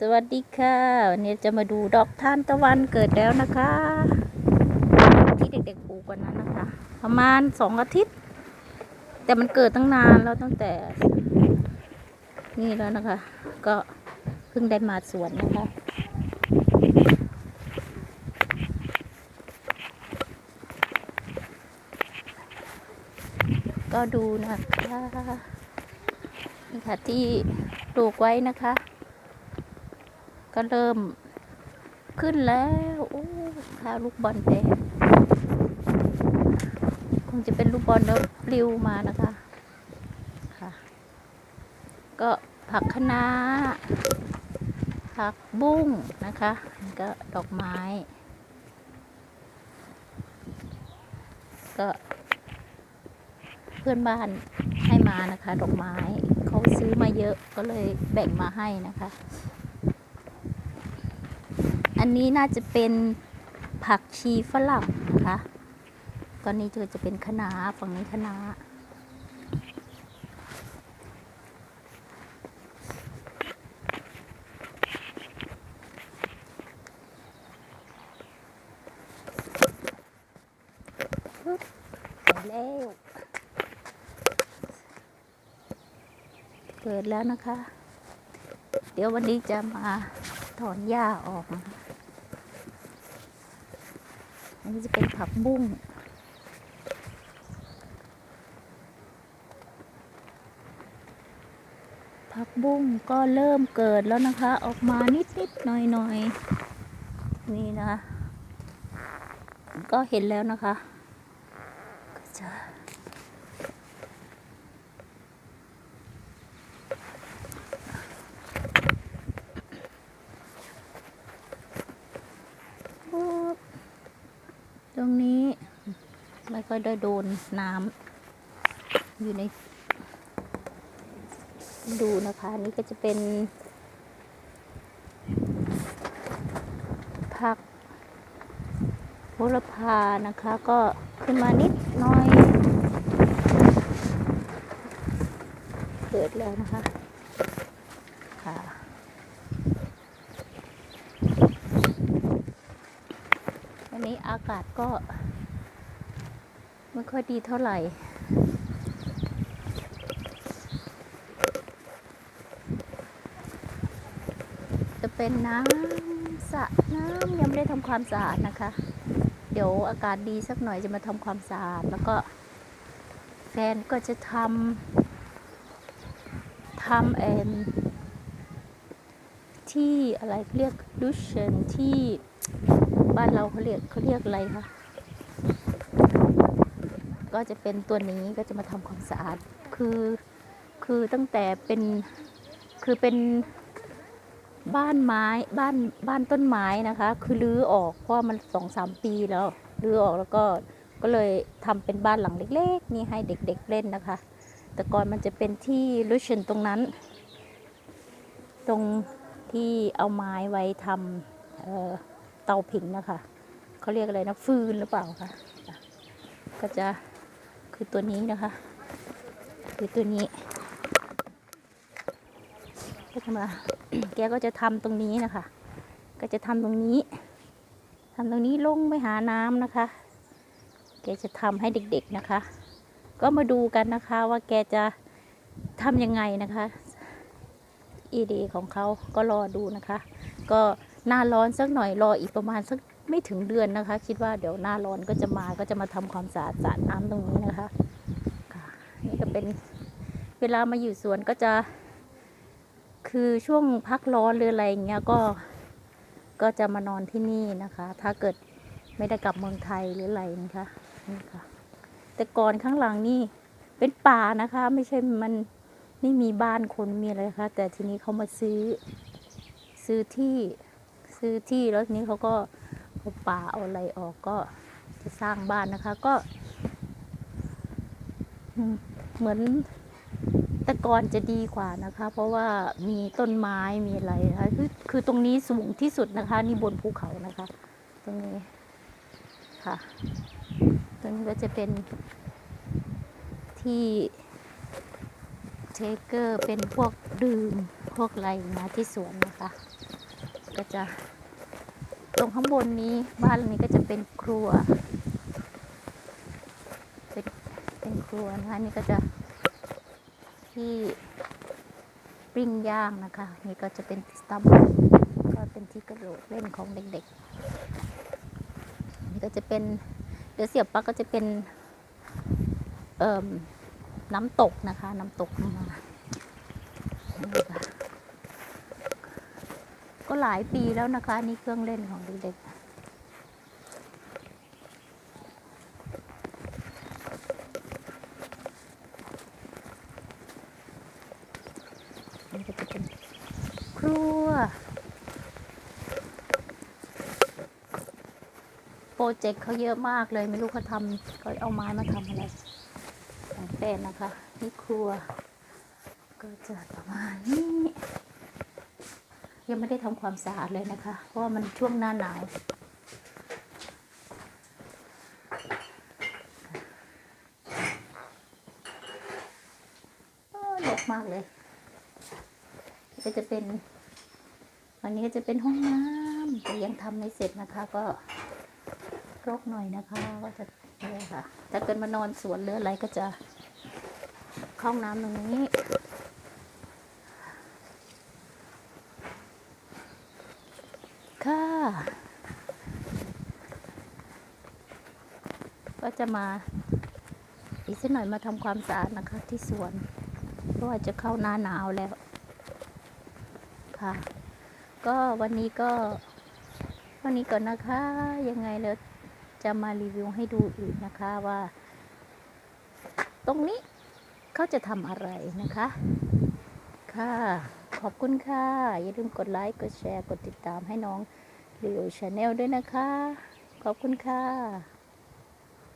สวัสดีค่ะวันนี้จะมาดูดอกทานตะวันเกิดแล้วนะคะ ที่เด็กๆปลูกวันนั้นนะคะ ประมาณสองอาทิตย์ แต่มันเกิดตั้งนานแล้วตั้งแต่ นี่แล้วนะคะ ก็เพิ่งได้มาสวนนะคะก็ดูนะคะนี่ค่ะที่ปลูกไว้นะคะ ก็เริ่มขึ้นแล้วโอ้ข้าลูกบอลแดงคงจะเป็นลูกบอลแล้วปลิวมานะคะค่ะ ก็ผักคะน้าผักบุ้งนะคะก็ดอกไม้ ก็เพื่อนบ้านให้มานะคะ ดอกไม้เขาซื้อมาเยอะก็เลยแบ่งมาให้นะคะ อันนี้น่าจะเป็นผักชีฝรั่งนะคะตอนนี้จะจะเป็นคะน้าฝั่งนี้คะน้าปึ๊บเกิดแล้วเกิดแล้วนะคะ เดี๋ยววันนี้จะมาถอนหญ้าออกนะคะ อันนี้จะเป็นผักบุ้งผักบุ้งก็เริ่มเกิดแล้วนะคะ ออกมานิดนิดๆหน่อยหน่อยๆนี่นะคะก็เห็นแล้วนะคะ ก็จะ ตรงนี้ไม่ค่อยได้โดนน้ำอยู่ใน ดูนะคะนี่ก็จะเป็นผักโหระพานะคะ ก็ขึ้นมานิดน่อย เกิดแล้วนะคะค่ะ วันนี้ อากาศก็ไม่ค่อยดีเท่าไหร่ จะเป็นน้ำสระน้ำยังไม่ได้ทำความสะอาดนะคะ เดี๋ยวอากาศดีสักหน่อยจะมาทำความสะอาด แล้วก็แฟนก็จะทำทำเอ็มที่อะไรเรียกดูชเชนที่ บ้านเราเขาเรียกเขาเรียกอะไรคะก็จะเป็นตัวนี้ก็จะมาทำความสะอาด คือคือตั้งแต่เป็นคือเป็นบ้านไม้บ้านบ้านต้นไม้นะคะ คือรื้อออกเพราะมันสองสามปีแล้วรื้อออกแล้วก็ก็เลยทำเป็นบ้านหลังเล็กๆ นี่ให้เด็กๆเล่นนะคะ แต่ก่อนมันจะเป็นที่ลุชเชนตรงนั้น ตรงที่เอาไม้ไว้ทำเอ่อ เตาผิงนะคะเขาเรียกอะไรนะฟืนหรือเปล่าคะก็จะคือตัวนี้นะคะ คือตัวนี้ก็จะมาแกก็จะทำตรงนี้นะคะ ก็จะทำตรงนี้ทำตรงนี้ลงไปหาน้ำนะคะ แกจะทำให้เด็กๆนะคะ ก็มาดูกันนะคะว่าแกจะทำยังไงนะคะอีดีของเขาก็รอดูนะคะ ก็ หน้าร้อนสักหน่อยรออีกประมาณสักไม่ถึงเดือนนะคะ คิดว่าเดี๋ยวหน้าร้อนก็จะมาก็จะมาทำความสะอาดสระน้ำตรงนี้นะคะนี่ก็เป็นเวลามาอยู่สวนก็จะ คือช่วงพักร้อนหรืออะไรอย่างเงี้ยก็ก็จะมานอนที่นี่นะคะ ถ้าเกิดไม่ได้กลับเมืองไทยหรืออะไรนะคะนี่ค่ะ แต่ก่อนข้างหลังนี่เป็นป่านะคะ ไม่ใช่มันไม่มีบ้านคนมีอะไรคะแต่ทีนี้เขามาซื้อซื้อที่ ซื้อที่แล้วทีนี้เขาก็เอาป่าเอาอะไรออกก็จะสร้างบ้านนะคะ ก็ เหมือนแต่ก่อนจะดีกว่านะคะ เพราะว่ามีต้นไม้มีอะไรนะคะคือคือตรงนี้สูงที่สุดนะคะ นี่บนภูเขานะคะ ตรงนี้ค่ะตรงนี้ก็จะเป็นที่เทเกอร์เป็นพวกดื่มพวกอะไรมาที่สวนนะคะ ก็จะ ตรงข้างบนนี้บ้านหลังนี้ก็จะเป็นครัว เป็นเป็นครัวนะคะนี่ก็จะที่ปิ้งย่างนะคะ นี่ก็จะเป็นสตัมก็เป็นที่กระโดดเล่นของเด็กๆนี่ก็จะเป็นเดี๋ยวเสียบปลั๊กก็จะเป็นเอ่มน้ำตกนะคะ น้ำตกมา ก็หลายปีแล้วนะคะนี่เครื่องเล่นของเด็กๆนี่ก็จะเป็นครัวโปรเจกต์เขาเยอะมากเลยไม่รู้เขาทำเขาเอาไม้มาทำอะไรของเป็นนะคะ นี่ครัว ก็จะประมาณนี้ ยังไม่ได้ทำความสะอาดเลยนะคะ เพราะว่ามันช่วงหน้าหนาวโอ้ดกมากเลยก็จะเป็นวันนี้ก็จะเป็นห้องน้ำแต่ยังทำไม่เสร็จนะคะ ก็รกหน่อยนะคะก็จะเนี่ยค่ะถ้าเกิดมานอนสวนหรืออะไรก็จะเข้าห้องน้ำตรงนี้ ค่ะ ก็จะมา อีกสักหน่อยมาทำความสะอาดนะคะ ที่สวน เพราะว่าจะเข้าหน้าหนาวแล้ว ค่ะ ก็วันนี้ก็วันนี้ก่อนนะคะ ยังไงแล้วจะมารีวิวให้ดูอีกนะคะว่า ตรงนี้เขาจะทำอะไรนะคะ ค่ะ ขอบคุณค่ะ อย่าลืมกดไลค์ กดแชร์ กดติดตามให้น้อง รีวิวชาแนลด้วยนะคะ ขอบคุณค่ะ